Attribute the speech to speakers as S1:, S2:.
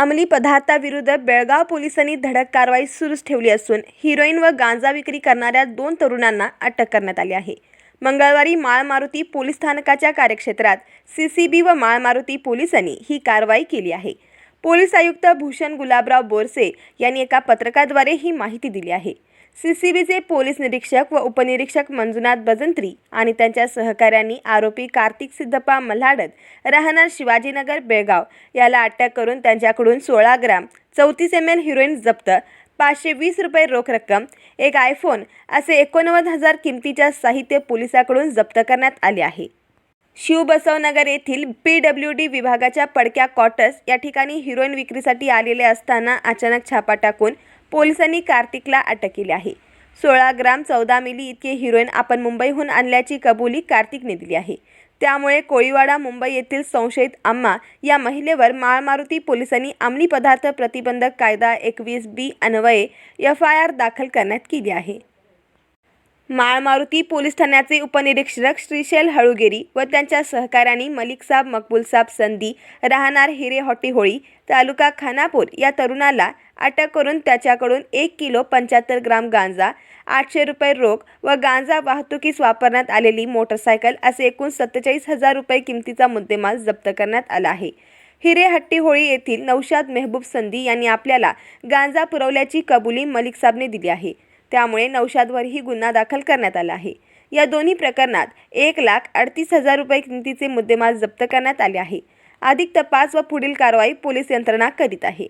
S1: अंमली पदार्थाविरुद्ध बेळगाव पोलिसांनी धडक कारवाई सुरूच ठेवली असून हिरोईन व गांजा विक्री करणाऱ्या दोन तरुणांना अटक करण्यात आली आहे. मंगळवारी माळमारुती पोलीस स्थानकाच्या कार्यक्षेत्रात सी सी बी व माळमारुती पोलिसांनी ही कारवाई केली आहे. पोलीस आयुक्त भूषण गुलाबराव बोरसे यांनी एका पत्रकाद्वारे ही माहिती दिली आहे. सीसीबीचे पोलीस निरीक्षक व उपनिरीक्षक मंजुनाथ बजंत्री आणि त्यांच्या सहकाऱ्यांनी आरोपी कार्तिक सिद्धप्पा मल्हाडत राहणार शिवाजीनगर बेळगाव याला अटक करून त्यांच्याकडून सोळा ग्राम चौतीस एम एल हिरोईन जप्त पाचशे वीस रुपये रोख रक्कम एक आयफोन असे एकोणनव्वद हजार किमतीच्या साहित्य पोलिसाकडून जप्त करण्यात आले आहे. शिवबसवनगर येथील पी डब्ल्यू डी विभागाच्या पडक्या क्वार्टर्स या ठिकाणी हिरोईन विक्रीसाठी आलेले असताना अचानक छापा टाकून पोलिसांनी कार्तिकला अटक केली आहे. सोळा ग्राम चौदा मिली इतके हिरोईन आपण मुंबईहून आणल्याची कबुली कार्तिकने दिली आहे. त्यामुळे कोळीवाडा मुंबई येथील संशयित अम्मा या महिलेवर माळमारुती पोलिसांनी अंमली पदार्थ प्रतिबंधक कायदा एकवीस बी अन्वये एफ आय आर दाखल करण्यात केली आहे. माळमारुती पोलीस ठाण्याचे उपनिरीक्षक श्रीशैल हळुगेरी व त्यांच्या सहकाऱ्यांनी मलिकसाब मकबूलसाब संधी राहणार हिरे हॉटीहोळी तालुका खानापूर या तरुणाला अटक करून त्याच्याकडून एक किलो पंच्याहत्तर ग्राम गांजा आठशे रुपये रोख व गांजा वाहतुकीस वापरण्यात आलेली मोटरसायकल असे एकूण सत्तेचाळीस हजार रुपये किमतीचा मुद्देमाल जप्त करण्यात आला आहे. हिरे हट्टीहोळी येथील नौशाद मेहबूब संधी यांनी आपल्याला गांजा पुरवल्याची कबुली मलिक साबने दिली आहे. त्यामुळे नौशादवरही गुन्हा दाखल करण्यात आला आहे. या दोन्ही प्रकरणात एक लाख अडतीस हजार रुपये किमतीचे मुद्देमाल जप्त करण्यात आले आहे. अधिक तपास व पुढील कारवाई पोलीस यंत्रणा करीत आहे.